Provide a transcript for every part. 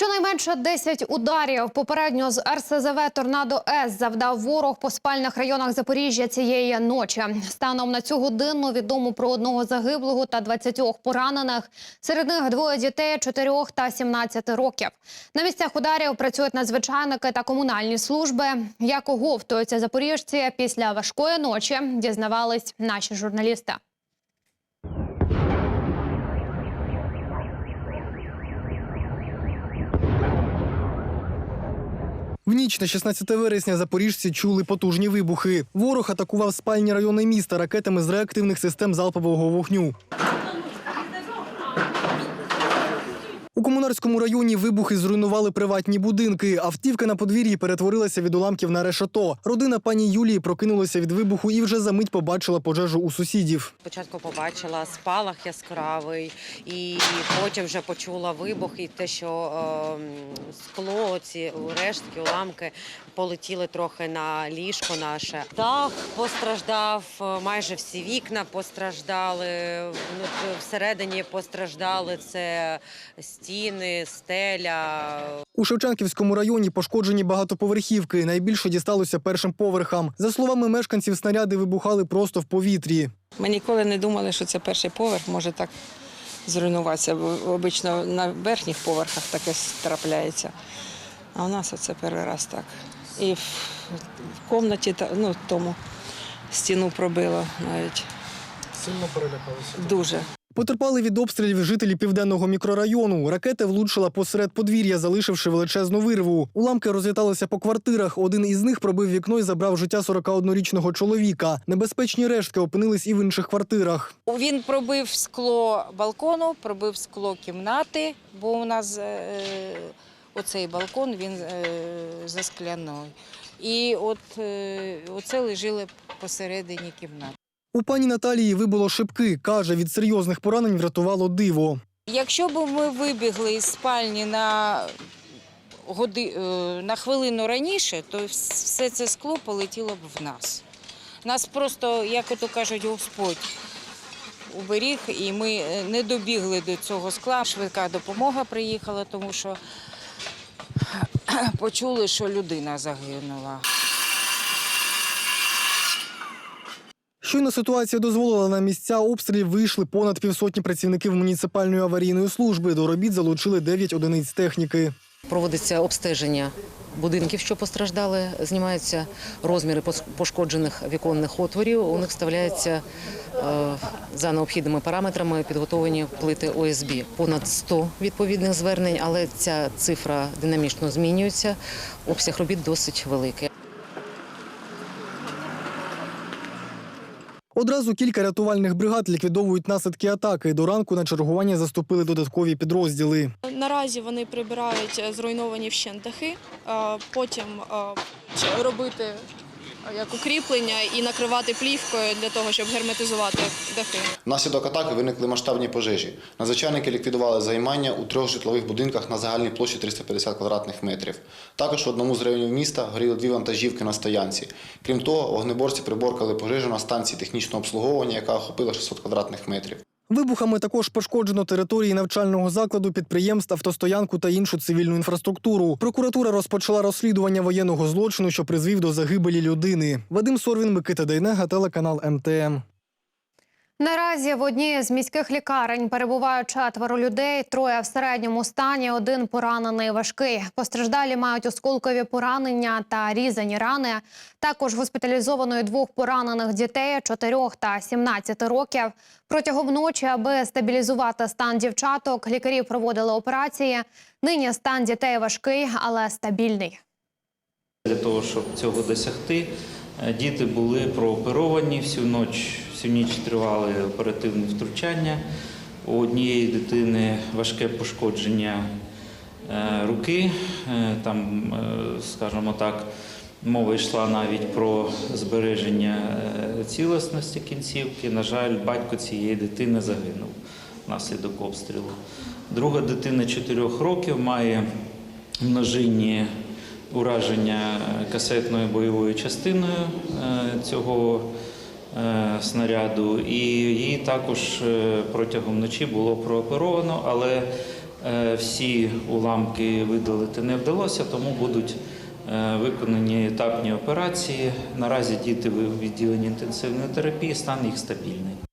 Щонайменше 10 ударів попередньо з РСЗВ Торнадо С завдав ворог по спальних районах Запоріжжя цієї ночі. Станом на цю годину відомо про одного загиблого та 20 поранених. Серед них двоє дітей 4 та 17 років. На місцях ударів працюють надзвичайники та комунальні служби. Як оговтуються запоріжці після важкої ночі, дізнавались наші журналісти. В ніч на 16 вересня запоріжці чули потужні вибухи. Ворог атакував спальні райони міста ракетами з реактивних систем залпового вогню. У комунарському районі вибухи зруйнували приватні будинки. Автівка на подвір'ї перетворилася від уламків на решето. Родина пані Юлії прокинулася від вибуху і вже за мить побачила пожежу у сусідів. Спочатку побачила спалах яскравий, і потім вже почула вибух, і те, що е, скло, ці рештки, уламки полетіли трохи на ліжко наше. Дах постраждав, е, майже всі вікна постраждали. Ну, всередині постраждали це стіни, стеля. У Шевченківському районі пошкоджені багатоповерхівки. Найбільше дісталося першим поверхам. За словами мешканців, снаряди вибухали просто в повітрі. Ми ніколи не думали, що це перший поверх може так зруйнуватися. Обично на верхніх поверхах таке трапляється. А у нас оце перший раз так. І в, кімнаті, та- ну, тому стіну пробило навіть. Сильно перелякалися. Дуже. Потерпали від обстрілів жителі південного мікрорайону. Ракета влучила посеред подвір'я, залишивши величезну вирву. Уламки розліталися по квартирах. Один із них пробив вікно і забрав життя 41-річного чоловіка. Небезпечні рештки опинились і в інших квартирах. Він пробив скло балкону, пробив скло кімнати, бо у нас е, оцей балкон він е, за скляною. І от е, оце лежало посередині кімнати. У пані Наталії вибуло шибки. Каже, від серйозних поранень врятувало диво. Якщо б ми вибігли із спальні на, годи, е, на хвилину раніше, то все це скло полетіло б в нас. Нас просто, як ото кажуть, Господь уберіг, і ми не добігли до цього скла. Швидка допомога приїхала, тому що почули, що людина загинула. Щойно ситуація дозволила на місця обстрілів вийшли понад півсотні працівників муніципальної аварійної служби. До робіт залучили 9 одиниць техніки. Проводиться обстеження будинків, що постраждали, знімаються розміри пошкоджених віконних отворів. У них вставляються е, за необхідними параметрами підготовлені плити ОСБ. Понад 100 відповідних звернень, але ця цифра динамічно змінюється. Обсяг робіт досить великий. Одразу кілька рятувальних бригад ліквідовують наслідки атаки. До ранку на чергування заступили додаткові підрозділи. Наразі вони прибирають е, зруйновані вщент дахи, е, потім е, робити як укріплення і накривати плівкою для того, щоб герметизувати дахи. Внаслідок атаки виникли масштабні пожежі. Надзвичайники ліквідували займання у трьох житлових будинках на загальній площі 350 квадратних метрів. Також в одному з районів міста горіли дві вантажівки на стоянці. Крім того, вогнеборці приборкали пожежу на станції технічного обслуговування, яка охопила 600 квадратних метрів. Вибухами також пошкоджено території навчального закладу, підприємств, автостоянку та іншу цивільну інфраструктуру. Прокуратура розпочала розслідування воєнного злочину, що призвів до загибелі людини. Вадим Сорвін, Микита Дейнега, телеканал МТМ. Наразі в одній з міських лікарень перебувають четверо людей, троє в середньому стані, один поранений важкий. Постраждалі мають осколкові поранення та різані рани. Також госпіталізовано двох поранених дітей 4 та 17 років. Протягом ночі, аби стабілізувати стан дівчаток, лікарі проводили операції. Нині стан дітей важкий, але стабільний. Для того, щоб цього досягти, діти були прооперовані всю ніч, всю ніч тривали оперативні втручання. У однієї дитини важке пошкодження е, руки. Е, Там, е, скажімо так, мова йшла навіть про збереження е, цілісності кінцівки. На жаль, батько цієї дитини загинув внаслідок обстрілу. Друга дитина 4 років має множинні ураження касетною бойовою частиною е, цього е, снаряду, і її також е, протягом ночі було прооперовано, але всі уламки видалити не вдалося, тому будуть виконані етапні операції. Наразі діти в відділенні інтенсивної терапії, стан їх стабільний.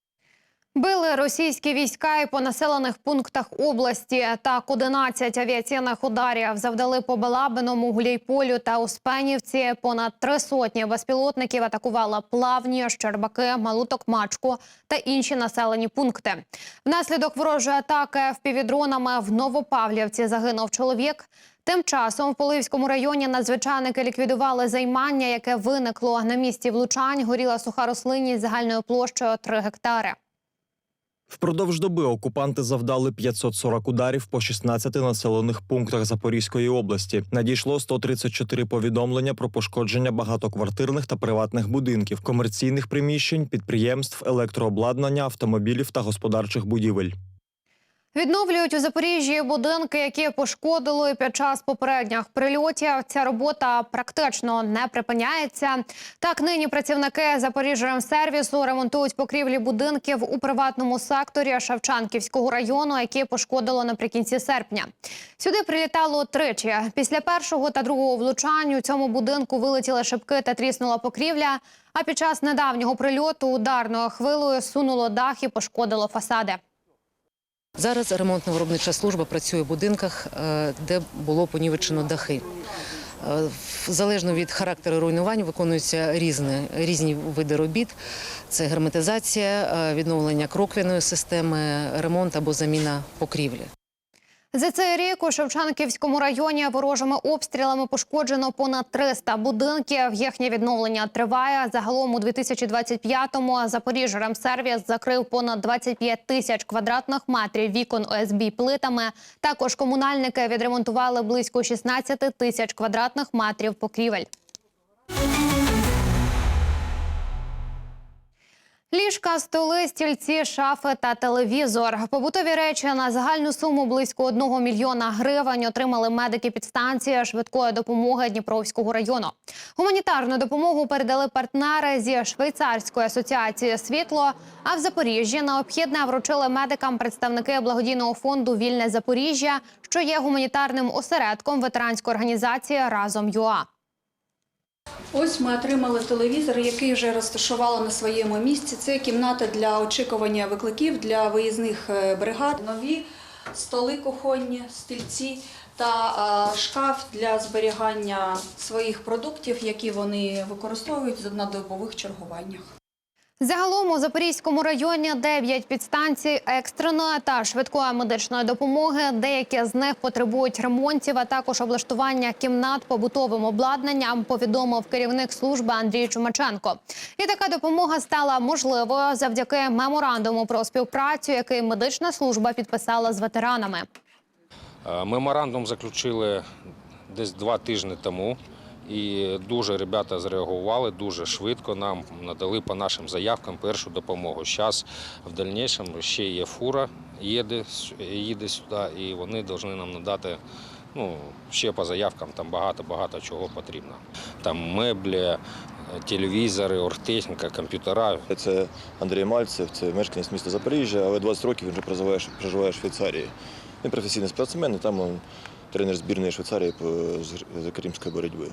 Били російські війська і по населених пунктах області. Так, 11 авіаційних ударів завдали по Балабиному, Гуляйполю та Успенівці. Понад три сотні безпілотників атакувала Плавні, Щербаки, Малуток, Мачку та інші населені пункти. Внаслідок ворожої атаки впівдронами в Новопавлівці загинув чоловік. Тим часом в Поливському районі надзвичайники ліквідували займання, яке виникло на місці влучань. Горіла суха рослинність загальною площею 3 гектари. Впродовж доби окупанти завдали 540 ударів по 16 населених пунктах Запорізької області. Надійшло 134 повідомлення про пошкодження багатоквартирних та приватних будинків, комерційних приміщень, підприємств, електрообладнання, автомобілів та господарчих будівель. Відновлюють у Запоріжжі будинки, які пошкодили під час попередніх прильотів. Ця робота практично не припиняється. Так, нині працівники Запоріжжя-сервісу ремонтують покрівлі будинків у приватному секторі Шевчанківського району, які пошкодило наприкінці серпня. Сюди прилітало тричі. Після першого та другого влучань у цьому будинку вилетіли шибки та тріснула покрівля. А під час недавнього прильоту ударною хвилою сунуло дах і пошкодило фасади. Зараз ремонтно-виробнича служба працює в будинках, е, де було понівечено дахи. Е, Залежно від характеру руйнувань виконуються різні, різні види робіт. Це герметизація, е, відновлення кроквяної системи, ремонт або заміна покрівлі. За цей рік у Шевченківському районі ворожими обстрілами пошкоджено понад 300 будинків. Їхнє відновлення триває. Загалом у 2025-му Запоріжжя-Ремсервіс закрив понад 25 тисяч квадратних метрів вікон ОСБ плитами. Також комунальники відремонтували близько 16 тисяч квадратних метрів покрівель. Ліжка, столи, стільці, шафи та телевізор. Побутові речі на загальну суму близько 1 мільйона гривень отримали медики підстанції швидкої допомоги Дніпровського району. Гуманітарну допомогу передали партнери зі швейцарської асоціації світло. А в Запоріжжі необхідне вручили медикам представники благодійного фонду Вільне Запоріжжя, що є гуманітарним осередком ветеранської організації Разом ЮА. Ось ми отримали телевізор, який вже розташували на своєму місці. Це кімната для очікування викликів для виїзних е, бригад. Нові столи кухонні, стільці та е, шкаф для зберігання своїх продуктів, які вони використовують на добових чергуваннях. Загалом у Запорізькому районі 9 підстанцій екстреної та швидкої медичної допомоги. Деякі з них потребують ремонтів, а також облаштування кімнат побутовим обладнанням. Повідомив керівник служби Андрій Чумаченко. І така допомога стала можливою завдяки меморандуму про співпрацю, який медична служба підписала з ветеранами. Е, Меморандум заключили десь два тижні тому. І дуже ребята зреагували дуже швидко. Нам надали по нашим заявкам першу допомогу. Зараз в дальнішому ще є фура, їде, їде сюди, і вони повинні нам надати ну, ще по заявкам там багато-багато чого потрібно. Там меблі, е, телевізори, оргтехніка, комп'ютера. Це Андрій Мальцев, це мешканець міста Запоріжжя, але 20 років він вже проживає, проживає в Швейцарії. Він професійний спортсмен, і там він тренер збірної Швейцарії з- кримської боротьби.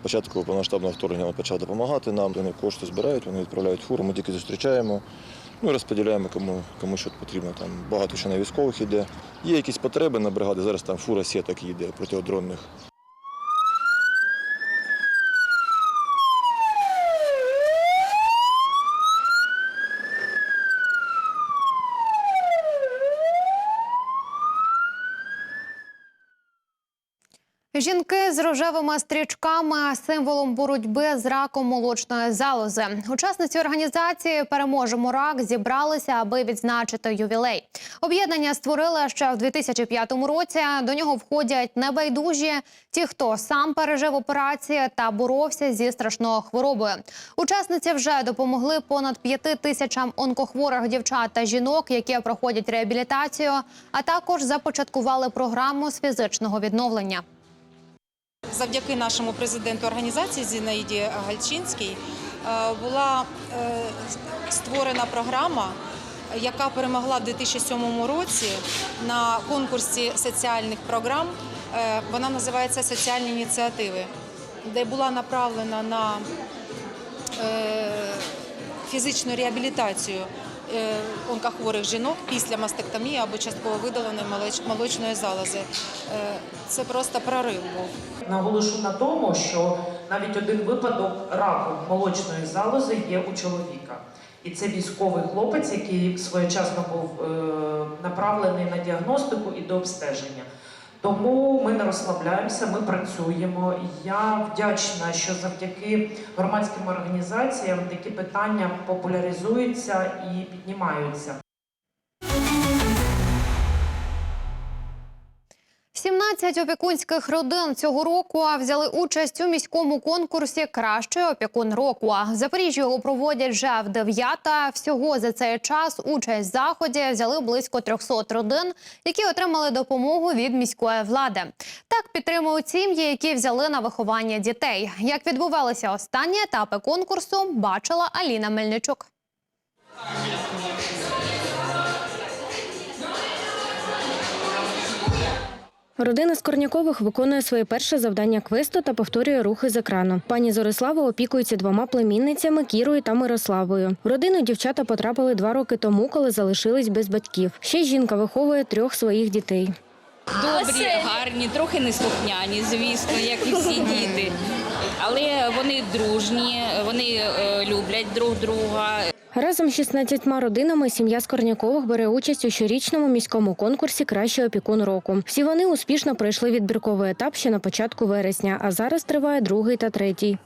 Спочатку повномасштабного вторгнення він почав допомагати нам, вони кошти збирають, вони відправляють фуру, ми тільки зустрічаємо, ну розподіляємо, кому, кому що потрібно. Там багато ще на військових йде. Є якісь потреби на бригади, зараз там фура сіток їде протидронних. Жінки з рожевими стрічками символом боротьби з раком молочної залози. Учасниці організації Переможемо рак зібралися, аби відзначити ювілей. Об'єднання створили ще в 2005 році. До нього входять небайдужі, ті, хто сам пережив операції та боровся зі страшною хворобою. Учасниці вже допомогли понад п'яти тисячам онкохворих дівчат та жінок, які проходять реабілітацію, а також започаткували програму з фізичного відновлення. Завдяки нашому президенту організації Зінаїді Гальчинській була е, створена програма, яка перемогла в 2007 році на конкурсі соціальних програм. Е, Вона називається Соціальні ініціативи, де була направлена на е, фізичну реабілітацію е, онкохворих жінок після мастектомії або частково видаленої молоч- молочної залози. Е, Це просто прорив був. Наголошу на тому, що навіть один випадок раку молочної залози є у чоловіка. І це військовий хлопець, який своєчасно був е, направлений на діагностику і до обстеження. Тому ми не розслабляємося, ми працюємо. Я вдячна, що завдяки громадським організаціям такі питання популяризуються і піднімаються. 17 опікунських родин цього року взяли участь у міському конкурсі Кращий опікун року. В Запоріжжі його проводять вже в дев'ята. Всього за цей час участь в заході взяли близько 300 родин, які отримали допомогу від міської влади. Так підтримують сім'ї, які взяли на виховання дітей. Як відбувалися останні етапи конкурсу, бачила Аліна Мельничук. Родина Скорнякових виконує своє перше завдання квесту та повторює рухи з екрану. Пані Зорислава опікується двома племінницями Кірою та Мирославою. Родину дівчата потрапили два роки тому, коли залишились без батьків. Ще жінка виховує трьох своїх дітей. Добрі, гарні, трохи неслухняні, звісно, як і всі діти. Але вони дружні, вони е, люблять друг друга. Разом з 16 родинами сім'я Скорнякових бере участь у щорічному міському конкурсі Кращий опікун року. Всі вони успішно пройшли відбірковий етап ще на початку вересня, а зараз триває другий та третій.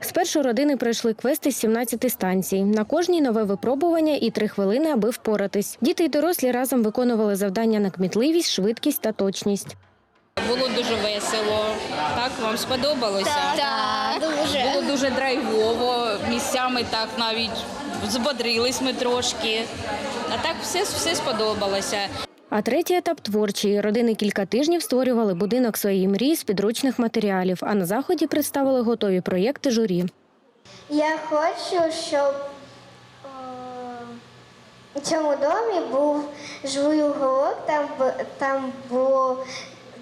Спершу родини пройшли квести з 17 станцій. На кожній нове випробування і три хвилини, аби впоратись. Діти й дорослі разом виконували завдання на кмітливість, швидкість та точність. Було дуже весело. Так, вам сподобалося? Так, дуже. Було дуже драйвово. Місцями так навіть збодрились ми трошки. А так все, все сподобалося. А третій етап творчий. Родини кілька тижнів створювали будинок своєї мрії з підручних матеріалів, а на заході представили готові проєкти журі. Я хочу, щоб е, у цьому домі був живий уголок, там, там було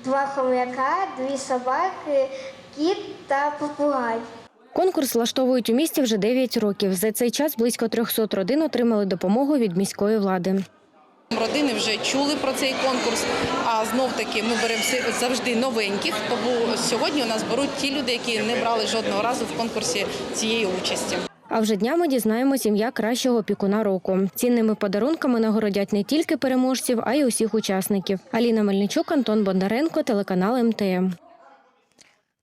два хом'яка, дві собаки, кіт та попугай. Конкурс влаштовують у місті вже 9 років. За цей час близько 300 родин отримали допомогу від міської влади. Родини вже чули про цей конкурс, а знов таки ми беремо завжди новеньких. Тому сьогодні у нас беруть ті люди, які не брали жодного разу в конкурсі цієї участі. А вже днями дізнаємось ім'я кращого опікуна року. Цінними подарунками нагородять не тільки переможців, а й усіх учасників. Аліна Мельничук, Антон Бондаренко, телеканал МТМ.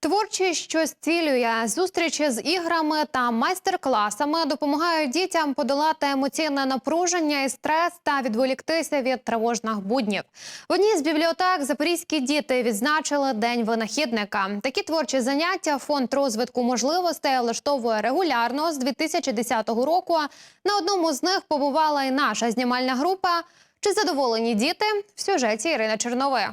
Творчість, що зцілює зустрічі з іграми та майстер-класами допомагають дітям подолати емоційне напруження і стрес та відволіктися від тривожних буднів. В одній з бібліотек запорізькі діти відзначили День винахідника. Такі творчі заняття фонд розвитку можливостей влаштовує регулярно з 2010 року. На одному з них побувала і наша знімальна група. Чи задоволені діти в сюжеті Ірина Чернове?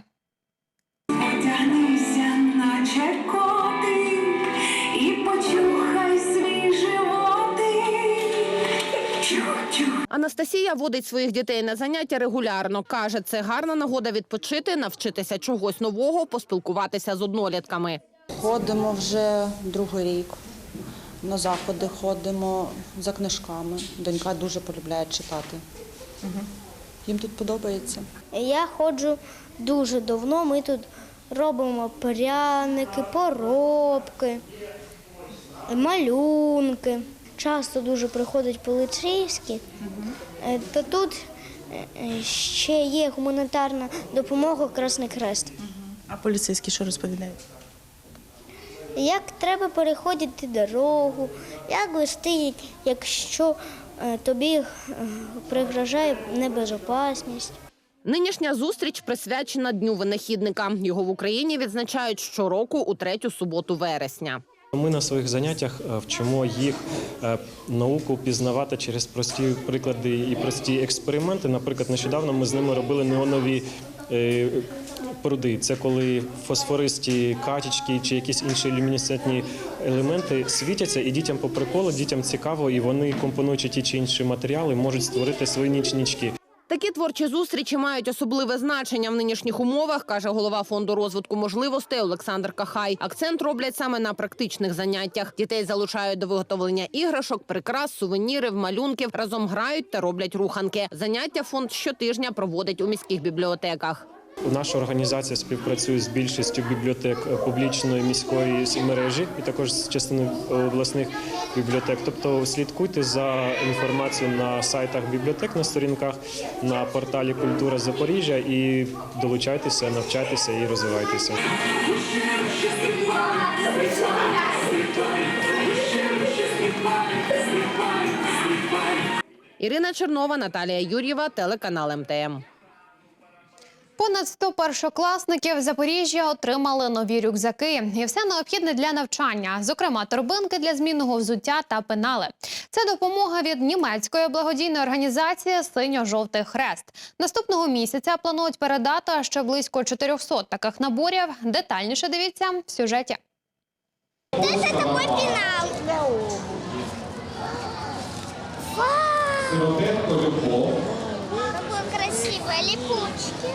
Анастасія водить своїх дітей на заняття регулярно. Каже, це гарна нагода відпочити, навчитися чогось нового, поспілкуватися з однолітками. Ходимо вже другий рік. На заходи ходимо за книжками. Донька дуже полюбляє читати. Їм тут подобається. Я ходжу дуже давно. Ми тут робимо пряники, поробки, малюнки. Часто дуже приходять поліцейські. Е, То тут е, ще є гуманітарна допомога Красний Хрест. А поліцейські що розповідають? Як треба переходити дорогу, як вести, якщо е, тобі е, пригрожає небезпечність. Нинішня зустріч присвячена Дню винахідника. Його в Україні відзначають щороку у третю суботу вересня. Ми на своїх заняттях е, вчимо їх е, науку пізнавати через прості приклади і прості експерименти. Наприклад, нещодавно ми з ними робили неонові е, пруди. Це коли фосфористі катічки чи якісь інші люмінесцентні елементи світяться, і дітям по приколу, дітям цікаво, і вони, компонуючи ті чи інші матеріали, можуть створити свої нічнички. Такі творчі зустрічі мають особливе значення в нинішніх умовах, каже голова фонду розвитку можливостей Олександр Кахай. Акцент роблять саме на практичних заняттях. Дітей залучають до виготовлення іграшок, прикрас, сувенірів, малюнків. Разом грають та роблять руханки. Заняття фонд щотижня проводить у міських бібліотеках. Наша організація співпрацює з більшістю бібліотек е, публічної міської мережі і також з частиною обласних бібліотек. Тобто слідкуйте за інформацією на сайтах бібліотек, на сторінках, на порталі Культура Запоріжжя і долучайтеся, навчайтеся і розвивайтеся. Ірина Чернова, Наталія Юр'єва, телеканал МТМ. Понад 100 першокласників Запоріжжя отримали нові рюкзаки і все необхідне для навчання, зокрема торбинки для змінного взуття та пенали. Це допомога від німецької благодійної організації Синьо-жовтий хрест. Наступного місяця планують передати ще близько 400 таких наборів. Детальніше дивіться в сюжеті. Это такой пенал. Вау! Какой красивый, липучки.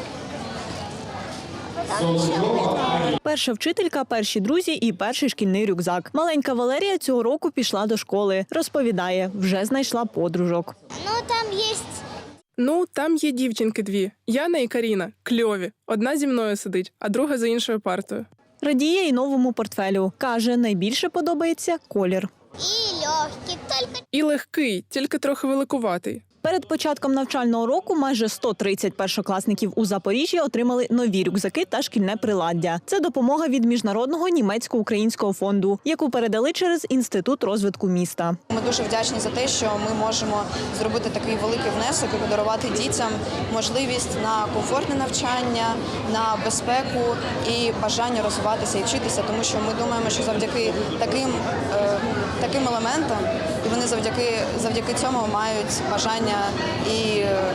Перша вчителька, перші друзі і перший шкільний рюкзак. Маленька Валерія цього року пішла до школи. Розповідає, вже знайшла подружок. Ну, там есть Ну, там є дівчинки дві. Яна і Каріна. Кльові. Одна зі мною сидить, а друга за іншою партою. Радіє й новому портфелю. Каже, найбільше подобається колір. и легкий, только І легкий, тільки трохи великуватий. Перед початком навчального року майже 130 першокласників у Запоріжжі отримали нові рюкзаки та шкільне приладдя. Це допомога від міжнародного німецько-українського фонду, яку передали через інститут розвитку міста. Ми дуже вдячні за те, що ми можемо зробити такий великий внесок і подарувати дітям можливість на комфортне навчання, на безпеку і бажання розвиватися і вчитися, тому що ми думаємо, що завдяки таким, е, таким елементам і вони завдяки завдяки цьому мають бажання і е,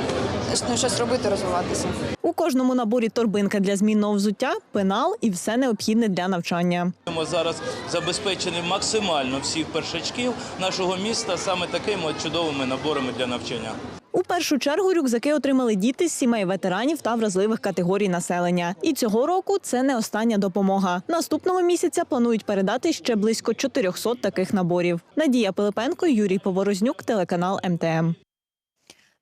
ну, щось робити, розвиватися. У кожному наборі торбинка для змінного взуття, пенал і все необхідне для навчання. Ми зараз забезпечені максимально всіх першачків нашого міста саме такими чудовими наборами для навчання. У першу чергу рюкзаки отримали діти з сімей ветеранів та вразливих категорій населення. І цього року це не остання допомога. Наступного місяця планують передати ще близько 400 таких наборів. Надія Пилипенко, Юрій Поворознюк, телеканал МТМ.